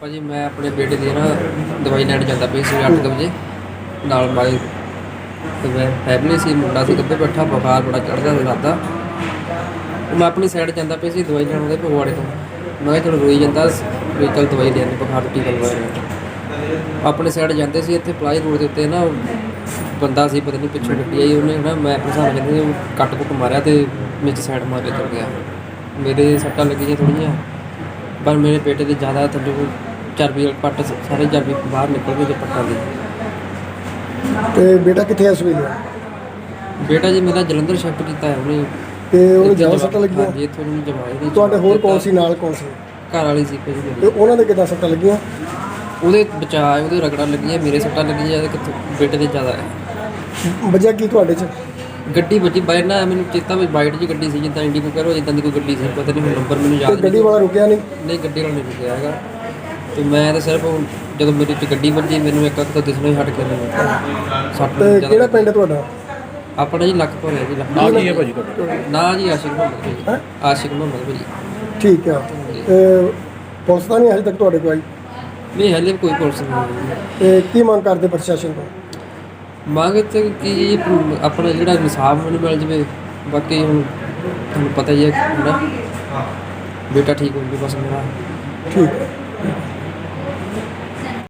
ਭਾਜੀ ਮੈਂ ਆਪਣੇ ਬੇਟੇ ਦੀ ਨਾ ਦਵਾਈ ਲੈਣ ਜਾਂਦਾ ਪਈ ਸੀ 8 ਵਜੇ। ਨਾਲ ਮਾਈ ਤੇ ਮੈਂ ਫੈਮਿਲੀ ਸੀ, ਮੁੰਡਾ ਸੀ ਗੱਬੇ ਬੈਠਾ, ਬੁਖਾਰ ਬੜਾ ਚੜਦਾ ਸੀ ਰਾਤ ਮੈਂ ਆਪਣੀ ਸਾਈਡ ਜਾਂਦਾ ਪਿਆ ਸੀ ਦਵਾਈ ਲੈਣ ਉਹਦੇ ਪਵਾੜੇ ਤੋਂ ਮੈਂ ਕਿਹਾ ਚਲੋ ਰੋਈ ਜਾਂਦਾ ਵੀ ਚਲ ਦਵਾਈ ਲੈਣ ਬੁਖਾਰ ਦੀ ਟੀਕਾ ਲਵਾਇਆ ਆਪਣੇ ਸਾਈਡ ਜਾਂਦੇ ਸੀ, ਇੱਥੇ ਪਲਾਈ ਰੋਡ ਦੇ ਉੱਤੇ ਨਾ ਬੰਦਾ ਸੀ, ਪਤਾ ਨਹੀਂ ਪਿੱਛੋਂ ਗੱਡੀ ਆਈ ਉਹਨੇ ਨਾ ਮੈਂ ਆਪਣੇ ਹਿਸਾਬ ਨਾਲ ਕਹਿੰਦੇ ਉਹ ਕੱਟ ਕੁੱਟ ਮਾਰਿਆ ਤੇ ਵਿੱਚ ਸਾਈਡ ਮਾਰ ਕੇ ਚਲ ਗਿਆ। ਮੇਰੇ ਸੱਟਾਂ ਲੱਗੀਆਂ ਥੋੜੀਆਂ ਪਰ ਮੇਰੇ ਬੇਟੇ ਦੇ ਜ਼ਿਆਦਾ ਥੱਲੇ ਚਰਬੀ ਵਾਲੇ ਪੱਟ ਸਾਰੇ ਚਰਬੀ ਬਾਹਰ ਨਿਕਲ ਗਏ ਤੇ ਪੱਟਾਂ ਦੀ। ਤੇ ਬੇਟਾ ਕਿੱਥੇ ਆ ਇਸ ਵੇਲੇ? ਬੇਟਾ ਜੀ ਮੇਰਾ ਜਲੰਧਰ ਸ਼ਿਫਟ ਕੀਤਾ ਹੈ ਉਹਨੇ ਤੇ ਇੱਥੇ ਜ਼ਿਆਦਾ ਸੱਟਾਂ ਲੱਗੀਆਂ? ਹਾਂਜੀ ਇੱਥੋਂ ਨੂੰ ਜਵਾਈ ਦੀ ਤੁਹਾਡੇ ਹੋਰ ਕੌਣ ਸੀ ਨਾਲ ਕੌਣ ਸੀ? ਘਰ ਵਾਲੀ ਸੀ ਕੋਈ ਤੇ ਮੇਰੀ ਉਹਨਾਂ ਦੇ ਕਿੱਦਾਂ ਸੱਟਾਂ ਲੱਗੀਆਂ? ਉਹਦੇ ਬਚਾਅ ਉਹਦੇ ਰਗੜਾਂ ਲੱਗੀਆਂ ਮੇਰੇ ਸੱਟਾਂ ਲੱਗੀਆਂ ਇਹਦੇ ਕਿੱਥੋਂ ਬੇਟੇ ਦੇ ਜ਼ਿਆਦਾ ਹੈ। ਵਜ੍ਹਾ ਕੀ ਤੁਹਾਡੇ ਚ? ਗੱਡੀ ਵੱਜੀ ਬਾਈ ਨਾ ਮੈਨੂੰ ਚੇਤਾ ਵੀ ਵਾਈਟ ਜੀ ਗੱਡੀ ਸੀ ਜਿੱਦਾਂ ਇੰਡੀਗੋ ਕਰੋ ਜਿੱਦਾਂ ਦੀ ਕੋਈ ਗੱਡੀ ਸੀ ਪਤਾ ਨਹੀਂ ਹੁਣ ਨੰਬਰ ਮੈਨੂੰ ਤੇ ਯਾਦ ਗੱਡੀ ਨਹੀਂ ਵਾਲਾ ਰੁਕਿਆ ਨਹੀਂ ਨਹੀਂ ਗੱਡੀ ਵਾਲਾ ਨਹੀਂ ਰੁਕਿਆ ਹੈਗਾ। ਤੇ ਮੈਂ ਤਾਂ ਸਿਰਫ ਜਦੋਂ ਮੇਰੀ ਚ ਗੱਡੀ ਵੱਜੀ ਮੈਨੂੰ ਇੱਕ ਅੱਖ ਤੋਂ ਦਿਸਣੋਂ ਹੀ ਹਟ ਕੇ ਮੈਨੂੰ ਸੱਟ ਤੇ ਜ਼ਿਆਦਾ ਕਿਹੜਾ ਪਿੰਡ ਹੈ ਤੁਹਾਡਾ? ਆਪਣਾ ਜੀ ਲੱਖ ਭਰਿਆ ਜੀ ਲੱਖ ਨਾਂ ਕੀ ਹੈ ਭਾਜੀ ਤੁਹਾਡਾ। ਨਾ ਜੀ ਆਸ਼ਿਕ ਮੁਹੰਮਦ ਭਾਜੀ। ਹੈਂ? ਆਸ਼ਿਕ ਮੁਹੰਮਦ ਭਾਜੀ। ਠੀਕ ਆ। ਤੇ ਪੁਲਿਸ ਤਾਂ ਨਹੀਂ ਅਜੇ ਤੱਕ ਤੁਹਾਡੇ ਕੋਲ ਆਈ? ਨਹੀਂ ਹਲੇ ਕੋਈ ਪੁਲਿਸ ਨਹੀਂ ਆਈ। ਤੇ ਕੀ ਮੰਗ ਕਰਦੇ ਪ੍ਰਸ਼ਾਸਨ ਤੋਂ? ਮੰਗ ਤੇ ਕਿ ਇਹ ਆਪਣਾ ਜਿਹੜਾ ਇਨਸਾਫ ਮੈਨੂੰ ਮਿਲ ਜਵੇ ਬਾਕੀ ਹੁਣ ਤੁਹਾਨੂੰ ਪਤਾ ਹੀ ਹੈ ਨਾ ਬੇਟਾ ਠੀਕ ਹੋ ਗਿਆ ਬਸ ਮੇਰਾ। ਠੀਕ ਹੈ